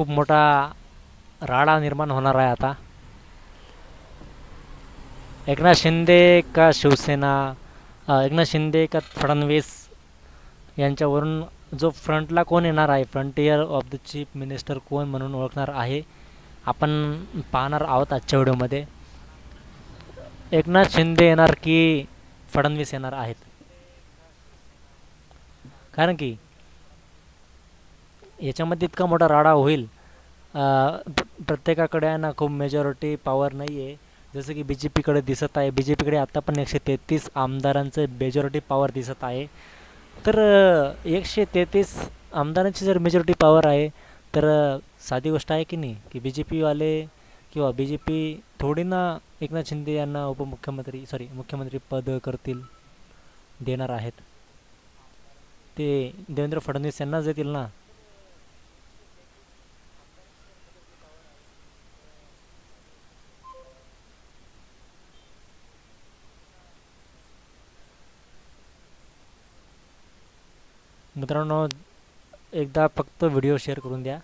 खूप मोठा राडा निर्माण होणार आहे आता. एकनाथ शिंदे का शिवसेना एकनाथ शिंदे का फडणवीस यांच्यावरून जो फ्रंटला कोण येणार आहे? Frontier of the chief minister कोण म्हणून ओळखणार आहे? आपण पाहणार आहोत आजच्या व्हिडिओमध्ये. एकनाथ शिंदे येणार की फडणवीस येणार आहेत? कारण की याच्यामध्ये इतका मोठा राडा होईल. प्रत्येकाकडे आहे ना खूप मेजॉरिटी पॉवर नाही आहे जसं की बी जे पीकडे दिसत आहे. बी जे पीकडे आत्ता पण एकशे तेहतीस आमदारांचं मेजॉरिटी पॉवर दिसत आहे. तर एकशे तेहतीस आमदारांची जर मेजॉरिटी पॉवर आहे तर साधी गोष्ट आहे की नाही? की बी जे पीवाले किंवा बी जे पी थोडी ना एकनाथ शिंदे यांना उपमुख्यमंत्री सॉरी मुख्यमंत्री पद करतील देणार आहेत. ते देवेंद्र फडणवीस यांनाच देतील ना? मित्रांनो एकदा फक्त व्हिडिओ शेअर करून द्या.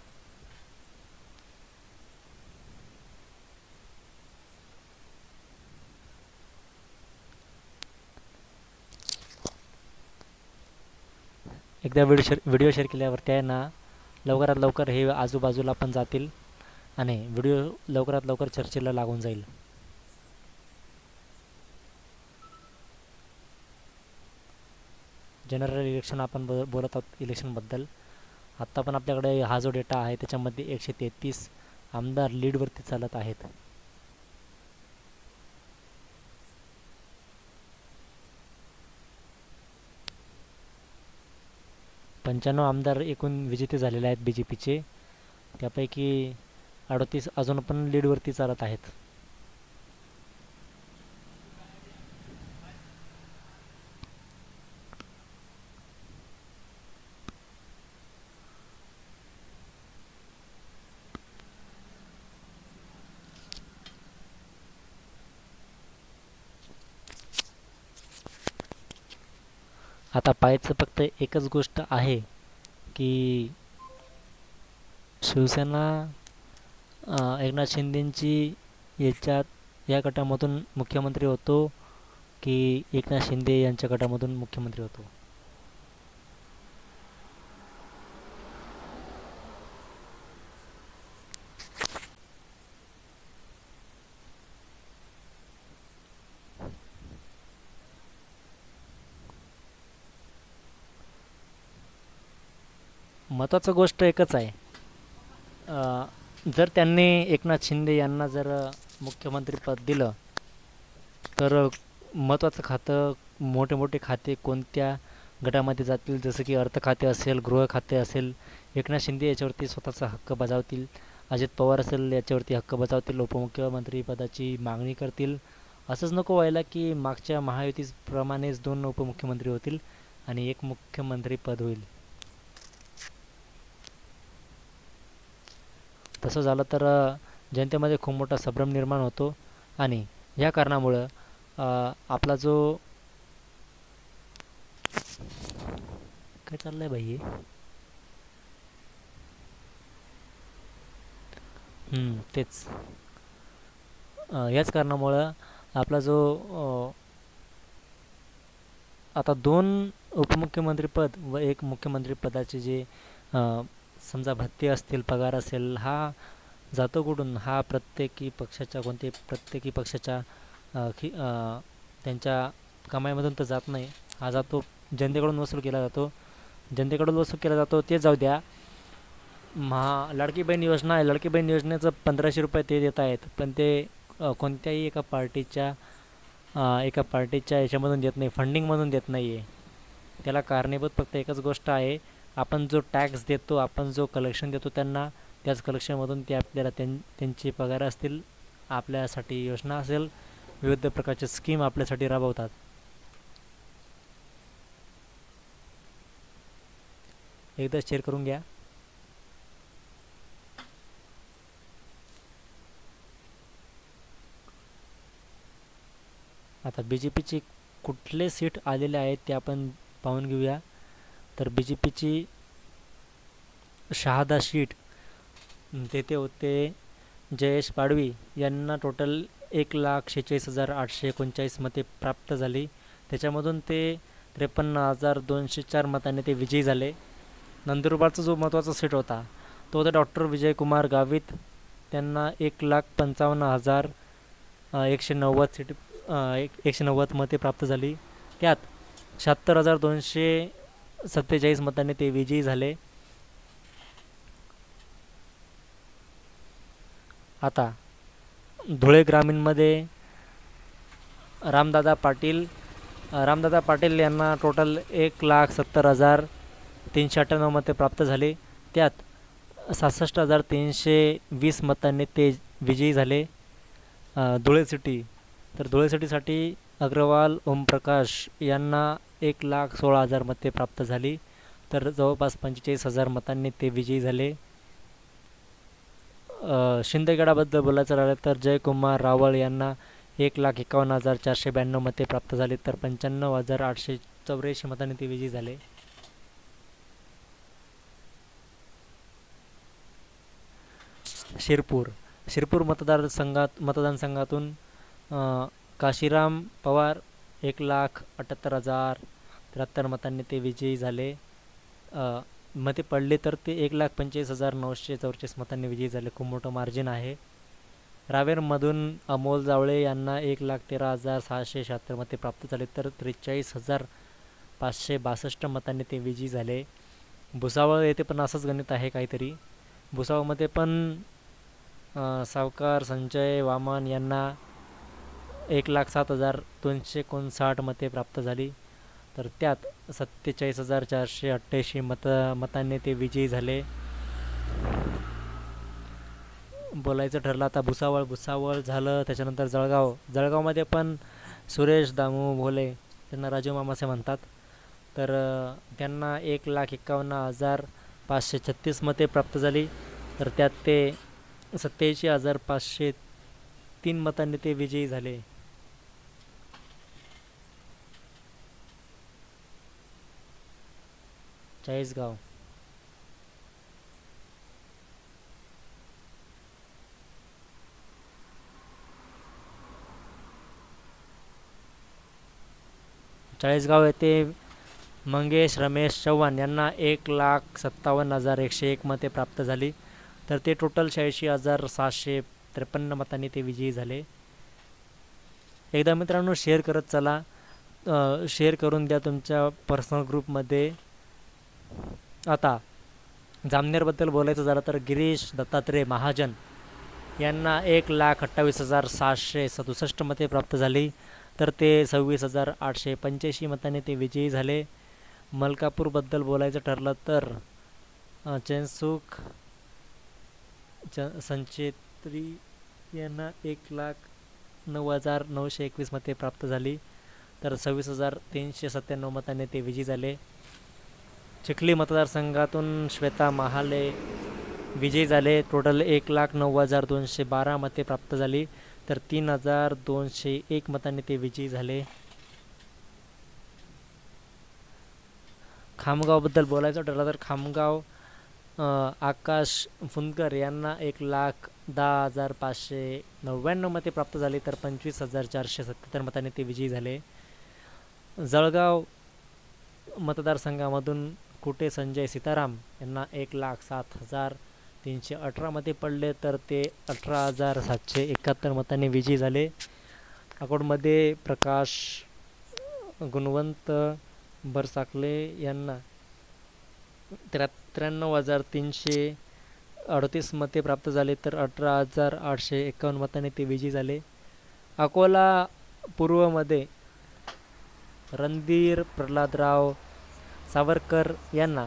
एकदा व्हिडिओ शेअर व्हिडिओ शेअर केल्यावर त्यांना ना लवकरात लवकर हे आजूबाजूला पण जातील आणि व्हिडिओ लवकरात लवकर चर्चेला लागून जाईल. जनरल इलेक्शन आपण ब बोलत आहोत इलेक्शनबद्दल आत्ता पण आपल्याकडे हा जो डेटा आहे त्याच्यामध्ये एकशे तेहतीस आमदार लीडवरती चालत आहेत. पंच्याण्णव आमदार एकूण विजेते झालेले आहेत बी जे पीचे त्यापैकी अडतीस अजून पण लीडवरती चालत आहेत. आता पाहायचं फक्त एकच गोष्ट आहे की शिवसेना एकनाथ शिंदेंची याच्यात या गटामधून मुख्यमंत्री होतो की एकनाथ शिंदे यांच्या गटामधून मुख्यमंत्री होतो? महत्त्वाचं गोष्ट एकच आहे. जर त्यांनी एकनाथ शिंदे यांना जर मुख्यमंत्रीपद दिलं तर महत्त्वाचं खातं मोठे मोठे खाते कोणत्या गटामध्ये जातील? जसं की अर्थ खाते असेल गृह खाते असेल एकनाथ शिंदे याच्यावरती स्वतःचा हक्क बजावतील. अजित पवार असेल याच्यावरती हक्क बजावतील. उपमुख्यमंत्रीपदाची मागणी करतील. असंच नको व्हायला की मागच्या महायुतीप्रमाणेच दोन उपमुख्यमंत्री होतील आणि एक मुख्यमंत्रीपद होईल. तसं झालं तर जनतेमध्ये खूप मोठा संभ्रम निर्माण होतो आणि या कारणामुळं आपला जो काय चाललंय आहे भाई हम्म, तेच. याच कारणामुळं आपला जो आता दोन उपमुख्यमंत्रीपद व एक मुख्यमंत्रीपदाचे जे समजा भत्ते असतील पगार असेल हा जातो कुठून? हा प्रत्येकी पक्षाच्या कोणते प्रत्येकी पक्षाच्या खि खी त्यांच्या कमाईमधून तर जात नाही. हा जातो जनतेकडून वसूल केला जातो. जनतेकडून वसूल केला जातो ते जाऊ द्या. महा लाडकी बहीण योजना आहे. लाडकी बहीण योजनेचं पंधराशे रुपये ते देत आहेत. पण ते कोणत्याही एका पार्टीच्या एका पार्टीच्या याच्यामधून देत नाही. फंडिंगमधून देत नाही आहे त्याला कारणीभूत फक्त एकच गोष्ट आहे. आपण जो टॅक्स देतो आपण जो कलेक्शन देतो त्यांना त्याच कलेक्शनमधून ते आपल्याला त्यां त्यांचे पगार असतील आपल्यासाठी योजना असेल विविध प्रकारचे स्कीम आपल्यासाठी राबवतात. एकदा शेअर करून घ्या. आता बी जे पीचे कुठले सीट आलेले आहेत ते आपण पाहून घेऊया. तर बी जे पीची शहादा शीट तेथे होते जयेश पाडवी यांना टोटल एक लाख शेहेचाळीस हजार आठशे एकोणचाळीस मते प्राप्त झाली. त्याच्यामधून ते त्रेपन्न हजार दोनशे चार मताने ते विजयी झाले. नंदुरबारचा जो महत्त्वाचा सीट होता तो होता डॉक्टर विजयकुमार गावित. त्यांना एक लाख पंचावन्न हजार एकशे नव्वद सीट एक एकशे नव्वद मते प्राप्त झाली. त्यात शहात्तर हजार दोनशे सत्तेचाळीस मतांनी ते विजयी झाले. आता धुळे ग्रामीणमध्ये रामदादा पाटील रामदादा पाटील यांना टोटल एक लाख सत्तर हजार तीनशे अठ्ठ्याण्णव मते प्राप्त झाले. त्यात सहासष्ट हजार तीनशे वीस मतांनी ते विजयी झाले. धुळे सिटी तर धुळे सिटीसाठी अग्रवाल ओमप्रकाश यांना एक लाख सोळा हजार मते प्राप्त झाली. तर जवळपास पंचेचाळीस हजार मतांनी ते विजयी झाले. शिंदेगडाबद्दल बोलायचं राहिलं तर जयकुमार रावळ यांना एक लाख एकावन्न हजार चारशे ब्याण्णव मते प्राप्त झाली. तर पंच्याण्णव हजार आठशे चौऱ्याऐंशी मतांनी ते विजयी झाले. शिरपूर शिरपूर मतदारसंघात मतदानसंघातून काशीराम पवार एक लाख अठ्याहत्तर हजार त्र्याहत्तर मतांनी ते विजयी झाले. अ, मते पडले तर ते एक लाख पंचेचाळीस हजार नऊशे चौवेचाळीस मतांनी विजयी झाले. खूप मोठं मार्जिन आहे. रावेरमधून अमोल जावळे यांना एक लाख तेरा हजार सहाशे शहात्तर मते प्राप्त झाले तर त्रेचाळीस हजार पाचशे बासष्ट मतांनी ते विजयी झाले. भुसावळ येथे पण असंच गणित आहे काहीतरी. भुसावळमध्ये पण सावकार संजय वामन यांना एक लाख सात हजार दोनशे एकोणसाठ मते प्राप्त झाली. तर त्यात सत्तेचाळीस हजार चारशे अठ्ठ्याऐंशी मत मतांनी ते विजयी झाले. बोलायचं ठरलं आता भुसावळ भुसावळ झालं. त्याच्यानंतर जळगाव जळगावमध्ये पण सुरेश दामू भोले त्यांना राजू मामा असे म्हणतात. तर त्यांना एक लाख एकावन्न हजार पाचशे छत्तीस मते प्राप्त झाली. तर त्यात ते सत्याऐंशी हजार पाचशे तीन मतांनी ते विजयी झाले. चाळीसगाव चाळीसगाव येथे मंगेश रमेश चव्हाण यांना एक लाख सत्तावन्न हजार एकशे एक मते प्राप्त झाली. तर ते टोटल शहाऐंशी हजार सहाशे त्रेपन्न मतांनी ते विजयी झाले. एकदा मित्रांनो शेअर करत चला. शेअर करून द्या तुमच्या पर्सनल ग्रुपमध्ये आता जामनेरबद्दल बोलायचं झालं तर गिरीश दत्तात्रय महाजन यांना एक लाख अठ्ठावीस हजार सहाशे सदुसष्ट मते प्राप्त झाली. तर ते सव्वीस हजार आठशे पंच्याऐंशी मताने ते विजयी झाले. मलकापूरबद्दल बोलायचं ठरलं तर चैनसुख च संचेत्री यांना एक लाख नऊ हजार नऊशे एकवीस मते प्राप्त झाली. तर सव्वीस हजार तीनशे सत्त्याण्णव मताने ते विजयी झाले. चिखली मतदारसंघातून श्वेता महाले विजयी झाले. टोटल एक लाख नऊ हजार दोनशे बारा मते प्राप्त झाली. तर तीन हजार दोनशे एक मतांनी ते विजयी झाले. खामगावबद्दल बोलायचं ठरलं तर खामगाव आकाश फुंदकर यांना एक लाख दहा हजार पाचशे नव्याण्णव मते प्राप्त झाली. तर पंचवीस हजार चारशे सत्याहत्तर मतांनी ते विजयी झाले. जळगाव मतदारसंघामधून कुटे संजय सीताराम? यांना एक लाख सात हजार तीनशे अठरामध्ये पडले तर ते अठरा हजार सातशे एकाहत्तर मतांनी विजयी झाले. अकोटमध्ये प्रकाश गुणवंत बरसाकले यांना त्र्या त्र्याण्णव हजार तीनशे अडतीस मते प्राप्त झाले तर अठरा हजार आठशे एकावन्न मतांनी ते विजयी झाले. अकोला पूर्वमध्ये रणधीर प्रल्हादराव सावरकर यांना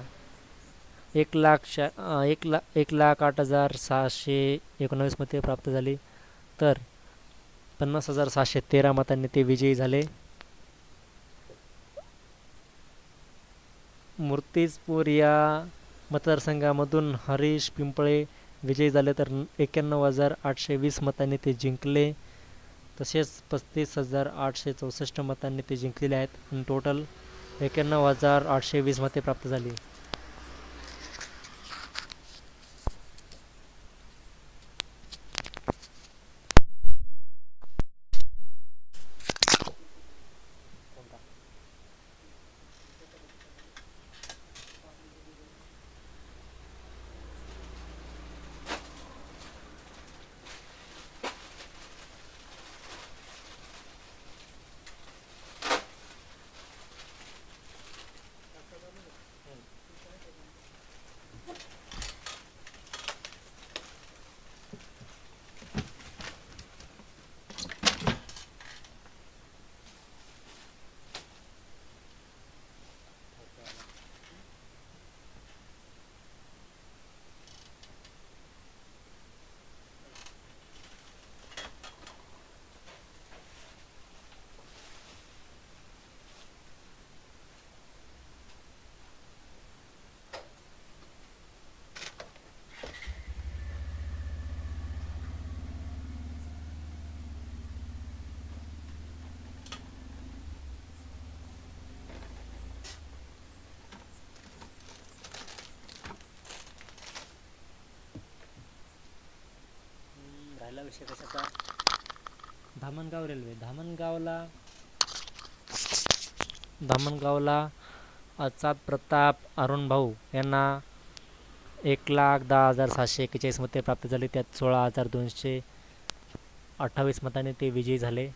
एक लाख शा एक ला एक लाख आठ हजार सहाशे एकोणावीस मते प्राप्त झाली. तर पन्नास हजार सहाशे तेरा मतांनी ते विजयी झाले. मूर्तिजपूर या मतदारसंघामधून हरीश पिंपळे विजयी झाले तर एक्याण्णव हजार आठशे वीस मतांनी ते जिंकले. तसेच पस्तीस हजार आठशे चौसष्ट मतांनी ते जिंकलेले आहेत. आणि टोटल एक्क्याण्णव हजार आठशे वीसमध्ये प्राप्त झाली. विषय कशाचा? धामणगाव रेल्वे. धामणगावला धामणगावला अचात प्रताप अरुण भाऊ यांना एक लाख दहा हजार सातशे एक्केचाळीस मते प्राप्त झाले. त्यात सोळा हजार दोनशे अठ्ठावीस मताने ते विजयी झाले.